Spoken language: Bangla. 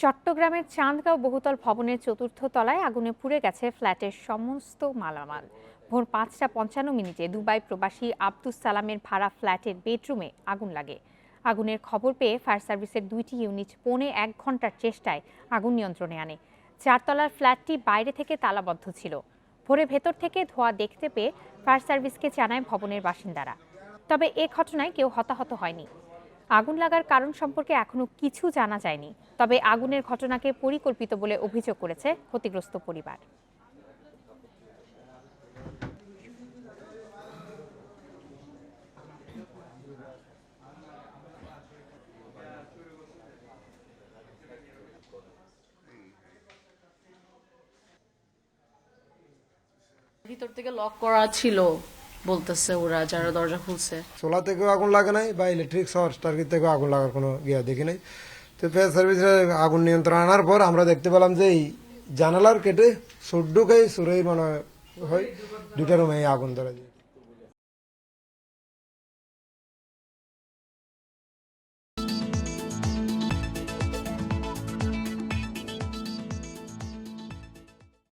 চট্টগ্রামের চাঁদগাঁও বহুতল ভবনের চতুর্থ তলায় আগুনে পুড়ে গেছে ফ্ল্যাটের সমস্ত মালামাল। ভোর পাঁচটা পঞ্চান্ন মিনিটে দুবাই প্রবাসী আব্দুস সালামের ভাড়া ফ্ল্যাটের বেডরুমে আগুন লাগে। আগুনের খবর পেয়ে ফায়ার সার্ভিসের দুইটি ইউনিট পৌনে এক ঘণ্টার চেষ্টায় আগুন নিয়ন্ত্রণে আনে। চারতলার ফ্ল্যাটটি বাইরে থেকে তালাবদ্ধ ছিল। ভোরে ভেতর থেকে ধোয়া দেখতে পেয়ে ফায়ার সার্ভিসকে জানায় ভবনের বাসিন্দারা। তবে এ ঘটনায় কেউ হতাহত হয়নি। আগুন লাগার কারণ সম্পর্কে এখনও কিছু জানা যায়নি, তবে আগুনের ঘটনাকে পরিকল্পিত বলে অভিযোগ করেছে ক্ষতিগ্রস্ত পরিবার। ভিতর থেকে লক করা ছিল। বলতেছে ওরা, যারা দরজা খুলছে। সোলার থেকেও আগুন লাগে নাই বা ইলেকট্রিক শর্ট সার্কিট থেকেও আগুন লাগার কোনো ইয়া দেখি নাই। তো ফায়ার সার্ভিসের আগুন নিয়ন্ত্রণ আনার পর আমরা দেখতে পেলাম যে এই জানালার কেটে সুর সুরেই মনে হয় দুটা রুমে আগুন ধরা যায়